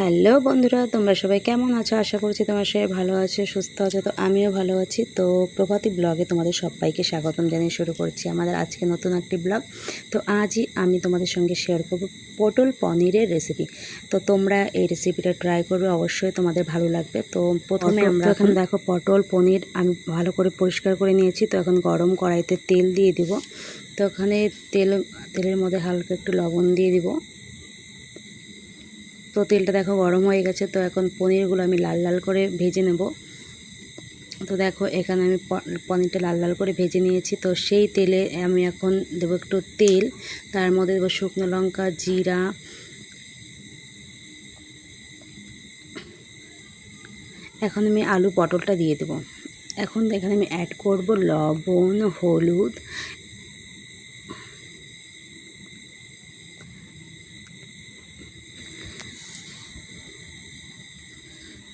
Hello বন্ধুরা তোমরা সবাই কেমন আছো? আশা করছি তোমরা সবাই ভালো আছো সুস্থ আছো তো আমিও ভালো আছি। তো প্রভাতী ব্লগে তোমাদের সবাইকে স্বাগতম জানিয়ে শুরু করছি আমাদের আজকে নতুন একটি ব্লগ। তো আজই আমি তোমাদের সঙ্গে শেয়ার করব পটল পনিরের রেসিপি তো তোমরা এই রেসিপিটা ট্রাই করবে অবশ্যই তোমাদের ভালো লাগবে। তো প্রথমে আমরা এখন দেখো পটল পনির আমি ভালো করে পরিষ্কার করে নিয়েছি। তো এখন গরম কড়াইতে তেল দিয়ে দিব। তো ওখানে তেল তেলের মধ্যে হালকা একটু লবণ দিয়ে দিব। তো তেলটা দেখো গরম হয়ে গেছে, তো এখন পনিরগুলো আমি লাল লাল করে ভেজে নেব। তো দেখো এখানে আমি পনিরটা লাল লাল করে ভেজে নিয়েছি, তো সেই তেলে আমি এখন দেবো একটু তেল, তার মধ্যে দেবো শুকনো লঙ্কা, জিরা, এখন আমি আলু পটলটা দিয়ে দেবো। এখন এখানে আমি অ্যাড করব লবণ, হলুদ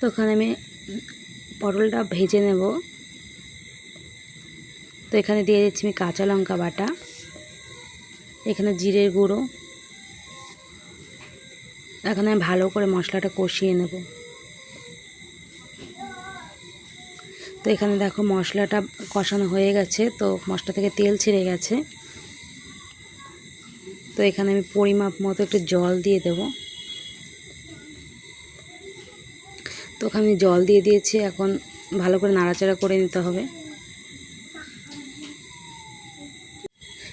তো ওখানে আমি পটলটা ভেজে নেব। তো এখানে দিয়ে দিচ্ছি আমি কাঁচা লঙ্কা বাটা, এখানে জিরের গুঁড়ো। এখন আমি ভালো করে মশলাটা কষিয়ে নেব। তো এখানে দেখো মশলাটা কষানো হয়ে গেছে, তো মশলা থেকে তেল ছেড়ে গেছে। তো এখানে আমি পরিমাপ মতো একটু জল দিয়ে দেবো। তো ওখানে জল দিয়ে দিয়েছি, এখন ভালো করে নাড়াচাড়া করে নিতে হবে।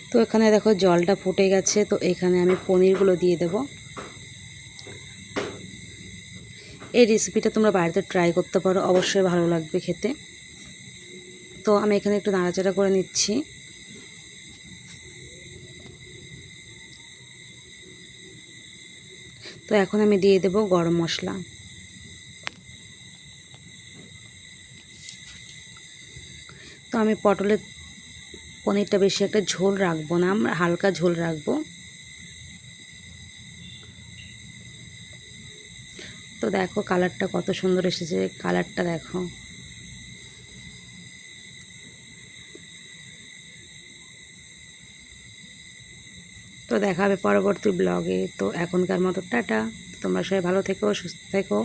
তো এখানে দেখো জলটা ফুটে গেছে, তো এখানে আমি পনিরগুলো দিয়ে দেব। এই রেসিপিটা তোমরা বাড়িতে ট্রাই করতে পারো, অবশ্যই ভালো লাগবে খেতে। তো আমি এখানে একটু নাড়াচাড়া করে নিচ্ছি। তো এখন আমি দিয়ে দেব গরম মশলা। তো আমি পটলের পনিরটা বেশি একটা ঝোল রাখব না, আমরা হালকা ঝোল রাখব। তো দেখো কালারটা কত সুন্দর এসেছে, কালারটা দেখো। তো দেখা হবে পরবর্তী ব্লগে, তো এখনকার মতো টাটা, তোমরা সবাই ভালো থেকো, সুস্থ থেকো।